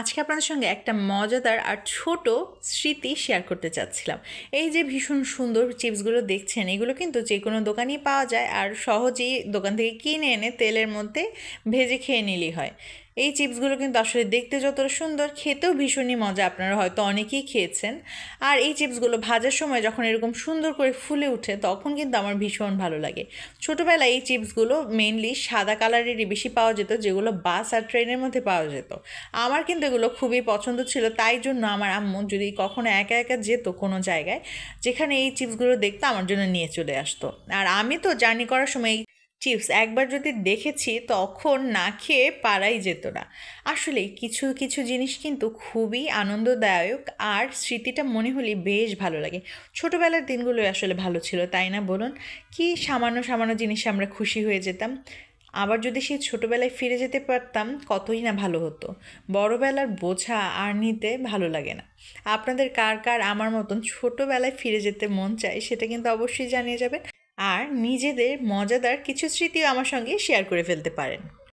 আজকে আপনাদের সঙ্গে একটা মজাদার আর ছোট স্মৃতি শেয়ার করতে চাচ্ছিলাম। এই যে ভীষণ সুন্দর চিপসগুলো দেখছেন, এগুলো কিন্তু যে কোনো দোকানেই পাওয়া যায় আর সহজেই দোকান থেকে কিনে এনে তেলের মধ্যে ভেজে খেয়ে নিলেই হয়। এই চিপসগুলো কিন্তু আসলে দেখতে যতটা সুন্দর, খেতেও ভীষণই মজা। আপনারা হয়তো অনেকেই খেয়েছেন। আর এই চিপসগুলো ভাজার সময় যখন এরকম সুন্দর করে ফুলে ওঠে তখন কিন্তু আমার ভীষণ ভালো লাগে। ছোটোবেলায় এই চিপসগুলো মেনলি সাদা কালারেরই বেশি পাওয়া যেত, যেগুলো বাস আর ট্রেনের মধ্যে পাওয়া যেত। আমার কিন্তু এগুলো খুবই পছন্দ ছিল, তাই জন্য আমার আম্মু যদি কখনো একা একা যেত কোনো জায়গায়, যেখানে এই চিপসগুলো দেখতো আমার জন্য নিয়ে চলে আসতো। আর আমি তো জার্নি করার সময় চিপস একবার যদি দেখেছি তখন না খেয়ে পারাই যেত না। আসলে কিছু কিছু জিনিস কিন্তু খুবই আনন্দদায়ক আর স্মৃতিটা মনে হলে বেশ ভালো লাগে। ছোটোবেলার দিনগুলোই আসলে ভালো ছিল, তাই না বলুন? কি সামান্য সামান্য জিনিসে আমরা খুশি হয়ে যেতাম? আবার যদি সেই ছোটোবেলায় ফিরে যেতে পারতাম, কতই না ভালো হতো। বড়বেলার বোঝা আর নিতে ভালো লাগে না। আপনাদের কার কার, আমার মতন ছোটোবেলায় ফিরে যেতে মন চায়, সেটা কিন্তু অবশ্যই জানিয়ে যাবেন। আর নিজেদের মজাদার কিছু স্মৃতিও আমার সঙ্গে শেয়ার করে ফেলতে পারেন।